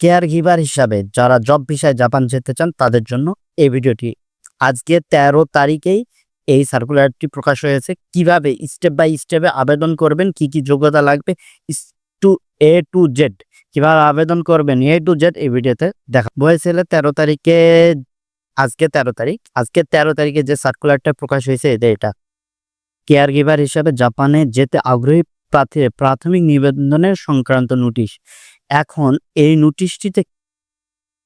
Care giver হিসাবে যারা job ভিসায় জাপান যেতে চান, তাদের জন্য এই ভিডিওটি। আজকে তেরো তারিখেই এই সার্কুলারটি প্রকাশ হয়েছে। কীভাবে স্টেপ বাই স্টেপে আবেদন করবেন, কি কি যোগ্যতা লাগবে টু এ টু জেড কীভাবে আবেদন করবেন এ টু জেড এই ভিডিওতে দেখা। বলেছিল তেরো তারিখে, আজকে তেরো তারিখ। আজকে তেরো তারিখে যে সার্কুলারটা প্রকাশ হয়েছে, এটা এটা। কেয়ার গিভার হিসাবে জাপানে যেতে আগ্রহী প্রার্থী প্রাথমিক নিবেদনের সংক্রান্ত নোটিশ। এখন এই নোটিশটিতে,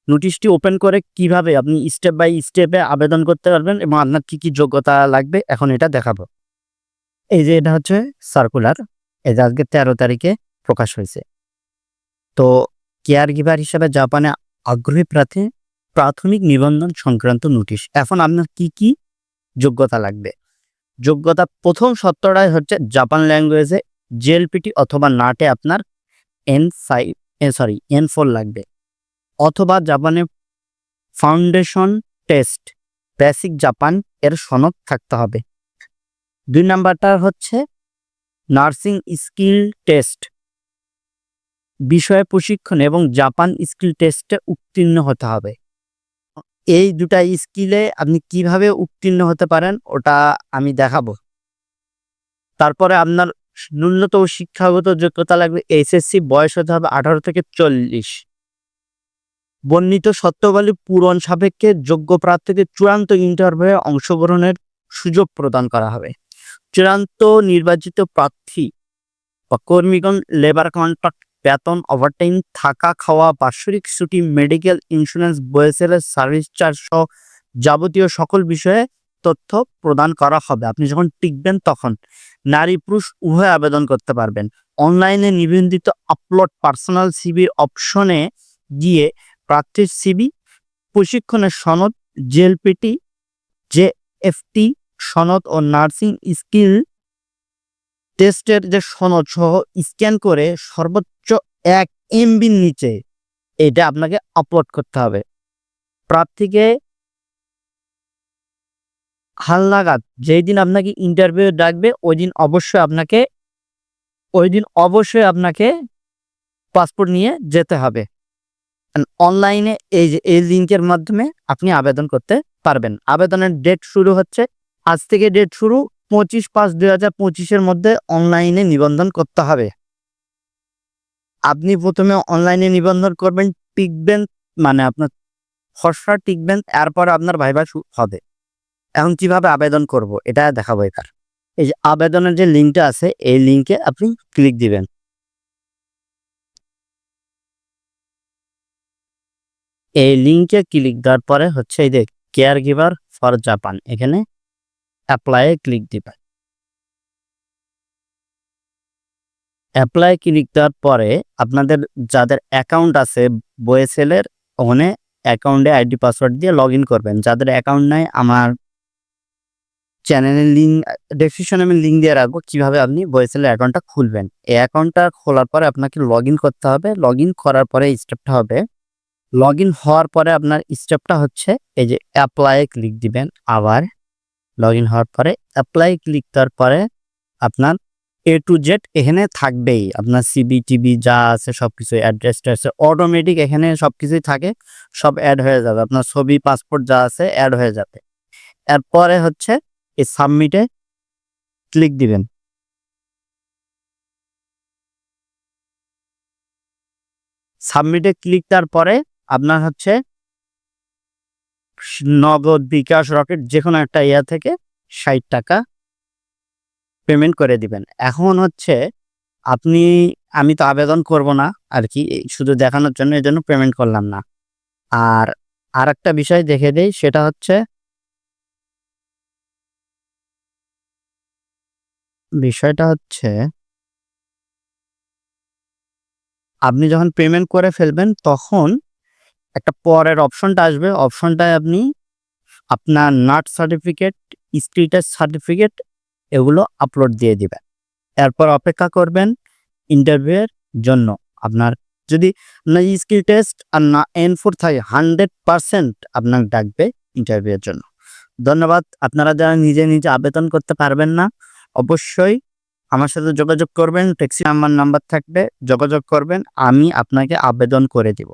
নোটিশটি ওপেন করে কীভাবে আপনি স্টেপ বাই স্টেপে আবেদন করতে পারবেন এবং আপনার কি কি যোগ্যতা লাগবে, এখন এটা দেখাবো। এই যে এটা হচ্ছে সার্কুলার এই যে আজকে তেরো তারিখে প্রকাশ হয়েছে। তো কেয়ার গিভার হিসাবে জাপানে আগ্রহী প্রার্থী, প্রাথমিক নিবন্ধন সংক্রান্ত নোটিশ। এখন আপনার কি কি যোগ্যতা লাগবে? যোগ্যতা প্রথম সত্তরটাই হচ্ছে জাপান ল্যাঙ্গুয়েজে জেএলপিটি অথবা নাটে আপনার N five sorry N four লাগবে। অথবা জাপানে ফাউন্ডেশন টেস্ট বেসিক জাপান এর সনদ থাকতে হবে। দুই নাম্বারটা হচ্ছে নার্সিং স্কিল টেস্ট বিষয়ে প্রশিক্ষণ এবং জাপান স্কিল টেস্টে উত্তীর্ণ হতে হবে। এই দুটা স্কিলে আপনি কীভাবে উত্তীর্ণ হতে পারেন ওটা আমি দেখাবো। তারপরে আপনার ন্যূনতম শিক্ষাগত যোগ্যতা লাগবে এইচএসসি, বয়স হতে হবে আঠারো থেকে চল্লিশ। বর্ণিত সত্যবালী পূরণ সাপেক্ষে যোগ্য প্রার্থীদের চূড়ান্ত ইন্টারভিউয়ে অংশগ্রহণের সুযোগ প্রদান করা হবে। চূড়ান্ত নির্বাচিত প্রার্থী বা কর্মীগণ লেবার কন্ট্রাক্ট বেতন ওভারটাইম থাকা খাওয়া, বাৎসরিক ছুটি মেডিকেল ইন্স্যুরেন্স বয়েসেলের সার্ভিস চার্জ সহ যাবতীয় সকল বিষয়ে তথ্য প্রদান করা হবে। আপনি যখন টিকবেন তখন নারী পুরুষ উভয় আবেদন করতে পারবেন। অনলাইনে নিবন্ধিত আপলোড পার্সোনাল সিবির অপশনে গিয়ে প্রার্থীর সিবি প্রশিক্ষণের সনদ জেএলপিটি জে এফটি সনদ ও নার্সিং স্কিল টেস্টের যে সনদ সহ স্ক্যান করে সর্বোচ্চ এক এমবির নিচে এটা আপনাকে আপলোড করতে হবে। প্রার্থীকে হালনাগাদ যেই দিন আপনাকে ইন্টারভিউ ডাকবে, ওই দিন অবশ্যই আপনাকে, ওই দিন অবশ্যই আপনাকে পাসপোর্ট নিয়ে যেতে হবে। অনলাইনে এই যে, এই লিঙ্কের মাধ্যমে আপনি আবেদন করতে পারবেন। আবেদনের ডেট শুরু হচ্ছে, আজ থেকে ডেট শুরু পঁচিশ পাঁচ দুই হাজার পঁচিশের মধ্যে অনলাইনে নিবন্ধন করতে হবে। আপনি প্রথমে অনলাইনে নিবন্ধন করবেন, টিকবেন মানে আপনার খসড়া টিকবেন, এরপর আপনার ভাইবা হবে। এখন কীভাবে আবেদন করব, এটা দেখাবো এখানে এই যে আবেদনের যে লিঙ্কটা আছে, এই লিঙ্কে আপনি ক্লিক দিবেন। এই লিঙ্কে ক্লিক দেওয়ার পরে হচ্ছে এই যে কেয়ার গিভার ফর জাপান, এখানে অ্যাপ্লাই ক্লিক দিবেন। অ্যাপ্লাই ক্লিক দেওয়ার পরে আপনাদের যাদের অ্যাকাউন্ট আছে বয়েসেলের ওখানে অ্যাকাউন্টে আইডি পাসওয়ার্ড দিয়ে লগ করবেন। যাদের অ্যাকাউন্ট নাই, আমার চ্যানেলের লিঙ্ক ডেসক্রিপশনে আমি লিঙ্ক দিয়ে রাখব কীভাবে আপনি বয়েসেলের অ্যাকাউন্টটা খুলবেন। এই অ্যাকাউন্টটা খোলার পরে আপনাকে লগ করতে হবে। লগ করার পরে স্টেপটা হবে। লগ হওয়ার পরে আপনার স্টেপটা হচ্ছে এই যে অ্যাপ্লাই ক্লিক দিবেন আবার। লগ হওয়ার পরে অ্যাপ্লাই ক্লিক দেওয়ার পরে আপনার এ টু জেড এখানে থাকবেই। আপনার সিবি টিবি যা আছে সব কিছু অ্যাড্রেস আছে অটোমেটিক এখানে সব কিছুই থাকে। সব অ্যাড হয়ে যাবে। আপনার ছবি পাসপোর্ট যা আছে অ্যাড হয়ে যাবে। এরপরে হচ্ছে এই সাবমিটে ক্লিক দিবেন। সাবমিটে ক্লিক দেওয়ার পরে আপনার হচ্ছে নগদ, বিকাশ, রকেট যে কোনো একটা ইয়া থেকে ষাট টাকা পেমেন্ট করে দিবেন। এখন হচ্ছে আপনি, আমি তো আবেদন করব না আর কি, শুধু দেখানোর জন্য এই জন্য পেমেন্ট করলাম না। আর আর একটা বিষয় দেখে দেই, সেটা হচ্ছে বিষয়টা হচ্ছে আপনি যখন পেমেন্ট করে ফেলবেন, তখন একটা পরের অপশনটা আসবে। অপশনটায় আপনি আপনার NAT certificate skill test certificate এগুলো আপলোড দিয়ে দিবেন। এরপর অপেক্ষা করবেন ইন্টারভিউয়ের জন্য। আপনার যদি আপনার স্কিল টেস্ট আর না এন ফোর থাকে হান্ড্রেড পারসেন্ট আপনার ডাকবে ইন্টারভিউয়ের জন্য। ধন্যবাদ। আপনারা যারা নিজে নিজে আবেদন করতে পারবেন না অবশ্যই আমার সাথে যোগাযোগ করবেন ট্যাক্সি আমার নাম্বার থাকবে, যোগাযোগ করবেন, আমি আপনাকে আবেদন করে দিব।